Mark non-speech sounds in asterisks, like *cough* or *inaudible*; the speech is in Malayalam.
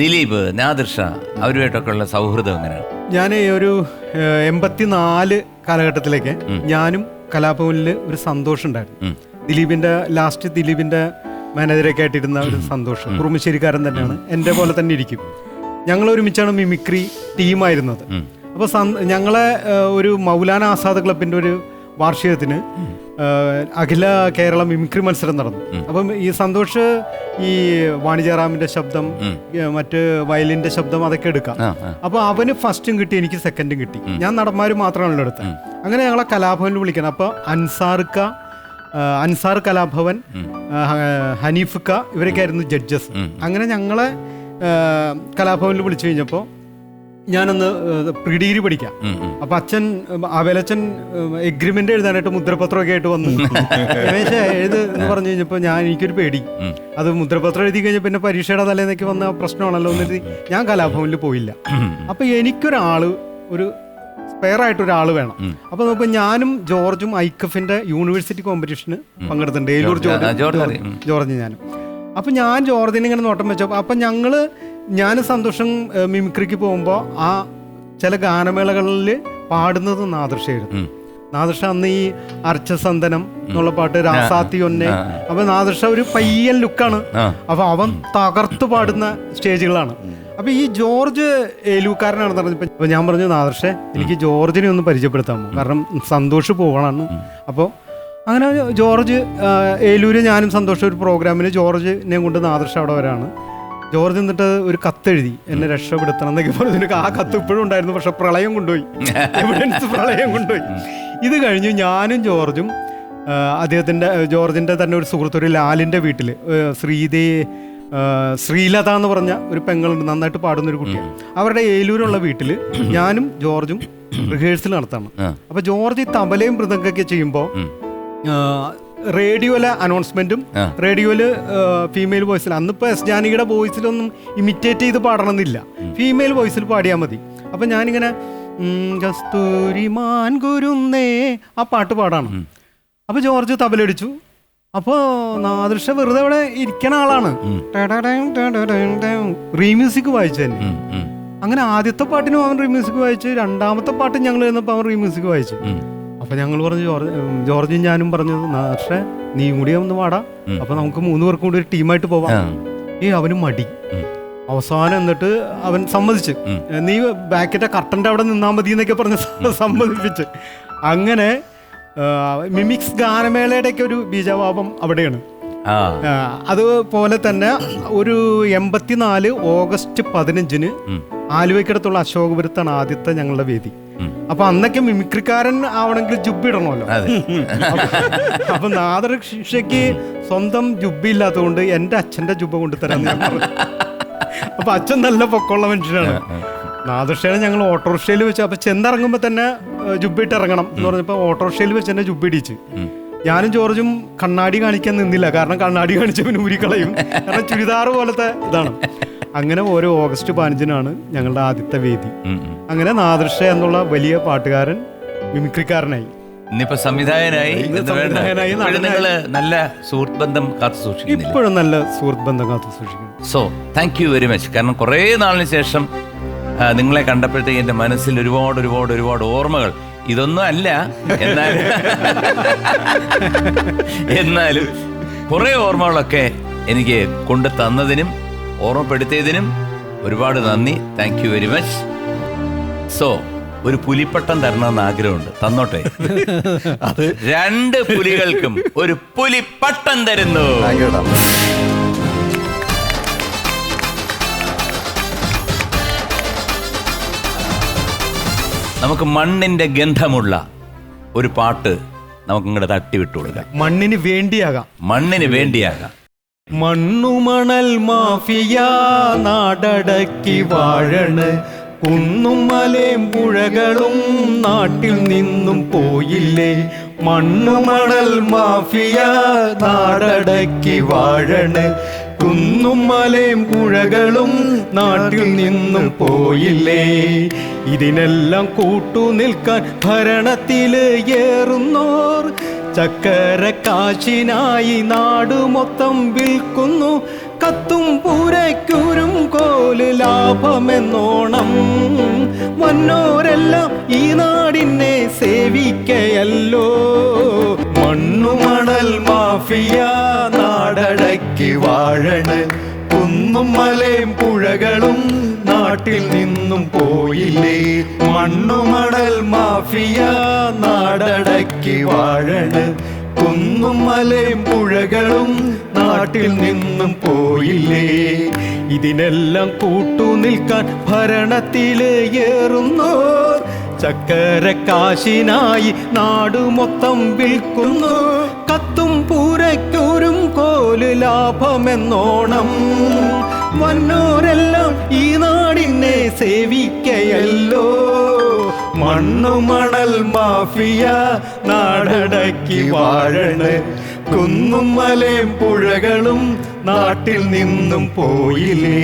ദിലീപ് നാദിർഷ അവരുമായിട്ടൊക്കെ ഉള്ള സൗഹൃദം എങ്ങനെയാണ്? ഞാൻ ഒരു എൺപത്തിനാല് കാലഘട്ടത്തിലേക്ക് ഞാനും കലാഭവനിൽ ഒരു സന്തോഷം ഉണ്ടായിരുന്നു. ദിലീപിന്റെ ലാസ്റ്റ് ദിലീപിന്റെ മാനേജറൊക്കെ ആയിട്ടിരുന്ന ഒരു സന്തോഷം. കുറുമശ്ശേരിക്കാരൻ തന്നെയാണ്. എന്റെ പോലെ തന്നെ ഇരിക്കും. ഞങ്ങൾ ഒരുമിച്ചാണ് മിമിക്രി ടീമായിരുന്നത്. അപ്പൊ അപ്പോൾ ഞങ്ങളെ ഒരു മൗലാന ആസാദ് ക്ലബിന്റെ ഒരു വാർഷികത്തിന് അഖില കേരള മിമിക്രി മത്സരം നടന്നു. അപ്പം ഈ സന്തോഷ് ഈ വാണിജ്യറാമിന്റെ ശബ്ദം. മറ്റ് വയലിന്റെ ശബ്ദം അതൊക്കെ എടുക്കാം. അപ്പൊ അവന് ഫസ്റ്റും കിട്ടി എനിക്ക് സെക്കൻഡും കിട്ടി. ഞാൻ നടന്മാര് മാത്രമാണല്ലോ എടുത്തത്. അങ്ങനെ ഞങ്ങളെ കലാഭവനിൽ വിളിക്കണം. അപ്പൊ അൻസാർക്ക അൻസാർ കലാഭവൻ ഹനീഫ്ക്ക ഇവരൊക്കെ ആയിരുന്നു ജഡ്ജസ്. അങ്ങനെ ഞങ്ങളെ കലാഭവനിൽ വിളിച്ചു കഴിഞ്ഞപ്പോൾ ഞാനൊന്ന് പ്രീ ഡിഗ്രി പഠിക്കാം. അപ്പൊ അച്ഛൻ ഉം, അവലച്ചൻ എഗ്രിമെന്റ് എഴുതാനായിട്ട് മുദ്രപത്രമൊക്കെ ആയിട്ട് വന്നു. രമേശേ, എഴുത് എന്ന് പറഞ്ഞു കഴിഞ്ഞപ്പോ ഞാൻ എനിക്കൊരു പേടി. അത് മുദ്രപത്രം എഴുതി കഴിഞ്ഞ പിന്നെ പരീക്ഷയുടെ തലേന്നൊക്കെ വന്ന പ്രശ്നമാണല്ലോ എന്ന് ഞാൻ കലാഭവനിൽ പോയില്ല. അപ്പൊ എനിക്കൊരാൾ ഒരു സ്പെയർ ആയിട്ട് ഒരാൾ വേണം അപ്പൊ നോക്കുമ്പോ ഞാനും ജോർജും ഐക്കഫിന്റെ യൂണിവേഴ്സിറ്റി കോമ്പറ്റീഷന് പങ്കെടുത്തിട്ടുണ്ട്. ഏലൂർ ജോർജ് ജോർജ് ജോർജ് ഞാനും. അപ്പൊ ഞാൻ ജോർജിനെ ഇങ്ങനെ നോട്ടം വെച്ചപ്പോ അപ്പൊ ഞങ്ങൾ ഞാൻ സന്തോഷം മിമിക്രിക്ക് പോകുമ്പോൾ ആ ചില ഗാനമേളകളിൽ പാടുന്നത് നാദൃശയായിരുന്നു. നാദൃഷ അന്ന് ഈ അർച്ചസന്ദനം എന്നുള്ള പാട്ട് രാസാത്തി ഒന്നെ. അപ്പൊ നാദൃഷ ഒരു പയ്യൻ ലുക്കാണ്. അപ്പൊ അവൻ തകർത്തു പാടുന്ന സ്റ്റേജുകളാണ്. അപ്പൊ ഈ ജോർജ് ഏലൂക്കാരനാണെന്ന് പറഞ്ഞപ്പോ അപ്പൊ ഞാൻ പറഞ്ഞു നാദർഷെ എനിക്ക് ജോർജിനെ ഒന്ന് പരിചയപ്പെടുത്താമോ കാരണം സന്തോഷ് പോകണമെന്ന് അപ്പോൾ അങ്ങനെ ജോർജ് ഏലൂര് ഞാനും സന്തോഷം ഒരു പ്രോഗ്രാമിന് ജോർജിനെ കൊണ്ട് നാദർഷ അവിടെ വരാണ്. ജോർജ് എന്നിട്ട് ഒരു കത്തെഴുതി എന്നെ രക്ഷപ്പെടുത്തണം എന്നൊക്കെ പറഞ്ഞു ആ കത്ത് ഇപ്പോഴും ഉണ്ടായിരുന്നു പക്ഷെ പ്രളയം കൊണ്ടുപോയി. *laughs* എവിഡൻസ് പ്രളയം കൊണ്ടുപോയി. ഇത് കഴിഞ്ഞ് ഞാനും ജോർജും അദ്ദേഹത്തിന്റെ ജോർജിന്റെ തന്നെ ഒരു സുഹൃത്ത് ഒരു ലാലിന്റെ വീട്ടിൽ ശ്രീദേ ശ്രീലത എന്ന് പറഞ്ഞ ഒരു പെങ്ങളുണ്ട് നന്നായിട്ട് പാടുന്ന ഒരു കുട്ടിയാണ്. അവരുടെ ഏലൂരുള്ള വീട്ടിൽ ഞാനും ജോർജും റിഹേഴ്സൽ നടത്താണ്. അപ്പോൾ അപ്പൊ ജോർജ് ഈ തബലയും മൃദംഗൊക്കെ ചെയ്യുമ്പോൾ. റേഡിയോയിലെ അനൗൺസ്മെന്റും. റേഡിയോയിൽ ഫീമെയിൽ വോയിസിൽ അന്നിപ്പോ എസ് ജാനകിയുടെ വോയിസിലൊന്നും ഇമിറ്റേറ്റ് ചെയ്ത് പാടണമെന്നില്ല. ഫീമെയിൽ വോയിസിൽ പാടിയാൽ മതി. അപ്പൊ ഞാനിങ്ങനെ കസ്തൂരിമാൻ കസ്തൂരി മാൻ ഗുരുന്നേ ആ പാട്ട് പാടാണ്. അപ്പൊ ജോർജ് തബലടിച്ചു. അപ്പോ നാദൃശ വെറുതെ അവിടെ ഇരിക്കണ ആളാണ്. റീമ്യൂസിക് വായിച്ചു തന്നെ. അങ്ങനെ ആദ്യത്തെ പാട്ടിനും അവൻ റീമ്യൂസിക് വായിച്ചു. രണ്ടാമത്തെ പാട്ട് ഞങ്ങൾ ചെന്നപ്പോൾ അവൻ റീമ്യൂസിക് വായിച്ചു. അപ്പൊ ഞങ്ങൾ പറഞ്ഞു ജോർജ് ജോർജും ഞാനും പറഞ്ഞത് പക്ഷേ നീ കൂടി ഒന്ന് വാടാ. അപ്പൊ നമുക്ക് മൂന്ന് പേർക്കും കൂടി ഒരു ടീമായിട്ട് പോവാം. ഏ അവന് മടി. അവസാനം എന്നിട്ട് അവൻ സമ്മതിച്ച്. നീ ബാക്കിന്റെ കട്ടന്റെ അവിടെ നിന്നാ മതി എന്നൊക്കെ പറഞ്ഞ് സമ്മതിപ്പിച്ച്. അങ്ങനെ മിമിക്സ് ഗാനമേളയുടെയൊക്കെ ഒരു ബീജവാപം അവിടെയാണ്. അതുപോലെ തന്നെ ഒരു എൺപത്തിനാല് ഓഗസ്റ്റ് പതിനഞ്ചിന്. ആലുവയ്ക്കടുത്തുള്ള അശോകപുരത്താണ് ആദ്യത്തെ ഞങ്ങളുടെ വേദി. അപ്പൊ അന്നൊക്കെ മിമിക്രിക്കാരൻ ആവണമെങ്കിൽ ജുബ് ഇടണമല്ലോ. അതെ. അപ്പൊ നാദർ ശിക്ഷയ്ക്ക് സ്വന്തം ജുബ്ബ ഇല്ലാത്തതുകൊണ്ട് എന്റെ അച്ഛന്റെ ജുബ്ബ കൊണ്ടുതരാൻ ഞാൻ പറഞ്ഞു. അപ്പൊ അച്ഛൻ നല്ല പൊക്കമുള്ള മനുഷ്യനാണ്. നാദർഷയാണ് ഞങ്ങൾ ഓട്ടോറിക്ഷയിൽ വെച്ച് അപ്പൊ ചെന്നിറങ്ങുമ്പോ തന്നെ ജുബ്ബിട്ട് ഇറങ്ങണം എന്ന് പറഞ്ഞപ്പോ ഓട്ടോറിക്ഷയിൽ വെച്ച് തന്നെ ജുബ്ബിടിച്ച് ഞാനും ജോർജും കണ്ണാടി കാണിക്കാൻ നിന്നില്ല. കാരണം കണ്ണാടി കാണിച്ചവൻ ഊരിക്കളയും. കാരണം ചുരിദാർ പോലത്തെ ഇതാണ്. അങ്ങനെ ഓരോ ഓഗസ്റ്റ് പതിനഞ്ചിനാണ് ഞങ്ങളുടെ ആദ്യത്തെ വേദി. അങ്ങനെ നാദൃഷ എന്നുള്ള വലിയ പാട്ടുകാരൻ മിമിക്രിക്കാരനായി. ഇന്നിപ്പോ സംവിധായകനായി സംവിധായകനായി, നിങ്ങൾ നല്ല സുഹൃത്ത് ബന്ധം കാത്തു സൂക്ഷിക്കുന്നു ഇപ്പോഴും നല്ല സുഹൃത്ത് ബന്ധം കാത്തു സൂക്ഷിക്കുന്നു. So thank you very much കാരണം കുറേ നാളിന് ശേഷം നിങ്ങളെ കണ്ടപ്പോഴത്തേക്ക് എന്റെ മനസ്സിൽ ഒരുപാട് ഒരുപാട് ഒരുപാട് ഓർമ്മകൾ. ഇതൊന്നും അല്ല. എന്നാലും എന്നാലും കുറേ ഓർമ്മകളൊക്കെ എനിക്ക് കൊണ്ടു തന്നതിനും ഓർമ്മപ്പെടുത്തിയതിനും ഒരുപാട് നന്ദി. Thank you very much so ഒരു പുലിപ്പട്ടം തരണമെന്ന് ആഗ്രഹമുണ്ട്. തന്നോട്ടെ. അത് രണ്ട് പുലികൾക്കും ഒരു പുലിപ്പട്ടം തരുന്നു. നമുക്ക് മണ്ണിന്റെ ഗന്ധമുള്ള ഒരു പാട്ട് നമുക്ക് ഇങ്ങോട്ട് തട്ടി വിട്ടു കൊടുക്കാം. മണ്ണിന് വേണ്ടിയാകാം. മണ്ണിന് വേണ്ടിയാകാം. മണ്ണുമണൽ മാഫിയ നാടടക്കി വാഴണ്. കുന്നും മലയും പുഴകളും നാട്ടിൽ നിന്നും പോയില്ലേ. മണ്ണുമണൽ മാഫിയ നാടടക്കി വാഴണ്. കുന്നും മലയും പുഴകളും നാട്ടിൽ നിന്നും പോയില്ലേ. ഇതിനെല്ലാം കൂട്ടുനിൽക്കാൻ ഭരണത്തിൽ ഏറുന്നോർ ചക്കര കാശിനായി നാട് മൊത്തം വിൽക്കുന്നു. കത്തും പൂരയ്ക്കൂരും കോൽ ലാഭമെന്നോണം. വന്നോരെല്ലാം ഈ നാടിനെ സേവിക്കയല്ലോ. മണ്ണുമണൽ മാഫിയ നാടടക്കി വാഴണ്. കുന്നും മലയും പുഴകളും നാട്ടിൽ നിന്നും പോയില്ലേ. മണ്ണുമണൽ മാഫിയ നാടടക്കി വാഴണ്. കുന്നും മലയും പുഴകളും നാട്ടിൽ നിന്നും പോയില്ലേ? ഇതിനെല്ലാം കൂട്ടു നിൽക്കാൻ ഭരണത്തിലെ ചക്കര കാശിനായി നാടു മൊത്തം വിൽക്കുന്നു. കത്തും പൂരയ്ക്കൊരും കോൽ ലാഭമെന്നോണം. വന്നോരെല്ലാം ഈ നാടിനെ സേവിക്കയല്ലോ. മണ്ണുമണൽ മാഫിയ നാടടക്കി വാഴണ്. കുന്നും മലയും പുഴകളും നാട്ടിൽ നിന്നും പോയില്ലേ.